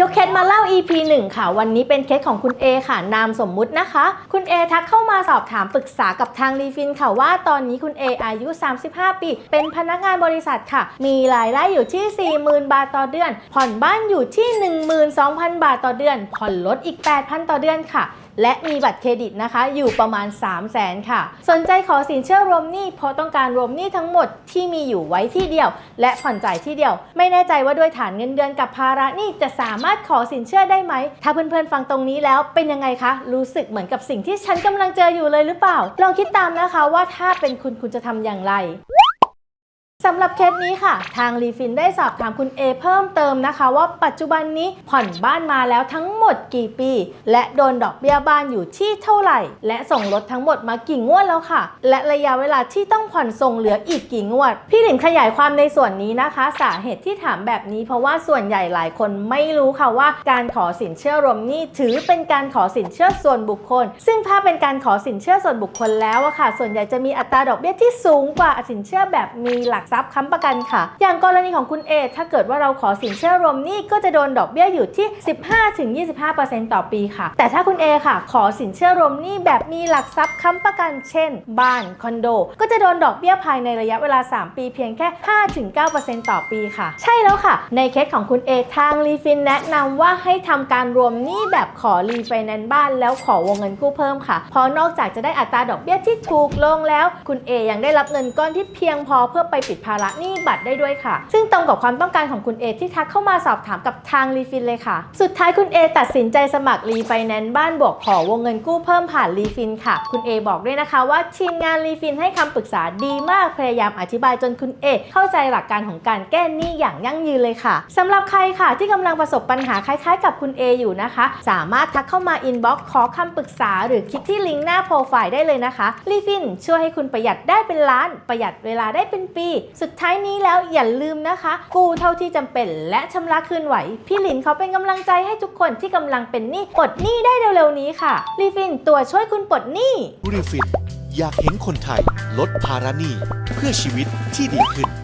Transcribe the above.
ยกเคสมาเล่า EP 1 ค่ะ วันนี้เป็นเคสของคุณ A ค่ะ นามสมมุตินะคะ คุณ A ทักเข้ามาสอบถามปรึกษากับทางรีฟินค่ะว่าตอนนี้คุณ A อายุ 35 ปี เป็นพนักงานบริษัทค่ะ มีรายได้อยู่ที่ 40,000 บาทต่อเดือน ผ่อนบ้านอยู่ที่ 12,000 บาทต่อเดือน ผ่อนรถอีก 8,000 ต่อเดือนค่ะ และมีบัตรเครดิตนะคะ อยู่ประมาณ 3 0 0แสนค่ะ สนใจขอสินเชื่อรวมหนี้เพราะต้องการรวมหนี้ทั้งหมดที่มีอยู่ไว้ที่เดียว และผ่อนจ่ายที่เดียว ไม่แน่ใจว่าด้วยฐานเงินเดือนกับภาระหนี้จะสามารถขอสินเชื่อได้ไหม ถ้าเพื่อนๆฟังตรงนี้แล้วเป็นยังไงคะ รู้สึกเหมือนกับสิ่งที่ฉันกำลังเจออยู่เลยหรือเปล่า ลองคิดตามนะคะว่าถ้าเป็นคุณคุณจะทำอย่างไร สำหรับเคสนี้ค่ะ ทางรีฟินได้สอบถามคุณ A เพิ่มเติมนะคะ ว่าปัจจุบันนี้ผ่อนบ้านมาแล้วทั้งหมดกี่ปี และโดนดอกเบี้ยบ้านอยู่ที่เท่าไหร่ และส่งรถทั้งหมดมากี่งวดแล้วค่ะ และระยะเวลาที่ต้องผ่อนส่งเหลืออีกกี่งวด พี่หลินขยายความในส่วนนี้นะคะ สาเหตุที่ถามแบบนี้ เพราะว่าส่วนใหญ่หลายคนไม่รู้ค่ะว่า การขอสินเชื่อรวมหนี้ถือเป็นการขอสินเชื่อส่วนบุคคล ซึ่งถ้าเป็นการขอสินเชื่อส่วนบุคคลแล้วอะค่ะ ส่วนใหญ่จะมีอัตราดอกเบี้ยที่สูงกว่าสินเชื่อแบบมีหลักทรัพย์ค้ำประกันค่ะ อย่างกรณีของคุณเอถ้าเกิดว่าเราขอสินเชื่อรวมหนี้ก็จะโดนดอกเบี้ยอยู่ที่ 15-25%ต่อปีค่ะ แต่ถ้าคุณเอค่ะ ขอสินเชื่อรวมหนี้แบบมีหลักทรัพย์ค้ำประกัน เช่น บ้านคอนโด ก็จะโดนดอกเบี้ยภายในระยะเวลา 3 ปีเพียงแค่ 5-9%ต่อปีค่ะ ใช่แล้วค่ะ ในเคสของคุณเอทางรีฟินแนะนำว่าให้ทำการรวมหนี้แบบขอรีไฟแนนซ์บ้านแล้วขอวงเงินกู้เพิ่มค่ะ เพราะนอกจากจะได้อัตราดอกเบี้ยที่ถูกลงแล้ว คุณเอยังได้รับเงินก้อนที่เพียงพอเพื่อไปปิดภาระหนี้บัตรได้ด้วยค่ะ ซึ่งตรงกับความต้องการของคุณเอที่ทักเข้ามาสอบถามกับทางรีฟินเลยค่ะ สุดท้ายคุณเอตัดสินใจสมัครรีไฟแนนซ์บ้านบวกขอวงเงินกู้เพิ่มผ่านรีฟินค่ะ คุณเอบอกด้วยนะคะว่าทีมงานรีฟินให้คำปรึกษาดีมากพยายามอธิบายจนคุณเอเข้าใจหลักการของการแก้หนี้อย่างยั่งยืนเลยค่ะสำหรับใครค่ะ ที่กำลังประสบปัญหาคล้ายๆ กับคุณเออยู่นะคะ สามารถทักเข้ามาอินบ็อกซ์ขอคำปรึกษา หรือคลิกที่ลิงก์หน้าโปรไฟล์ได้เลยนะคะรีฟินช่วยให้คุณประหยัดได้เป็นล้าน ประหยัดเวลาได้เป็นปีสุดท้ายนี้แล้วอย่าลืมนะคะ กู้เท่าที่จำเป็นและชำระคืนไหว พี่หลินเขาเป็นกำลังใจให้ทุกคนที่กำลังเป็นหนี้ปลดหนี้ได้เร็วๆนี้ค่ะรีฟินตัวช่วยคุณปลดหนี้รีฟินอยากเห็นคนไทย ลดภาระหนี้เพื่อชีวิตที่ดีขึ้น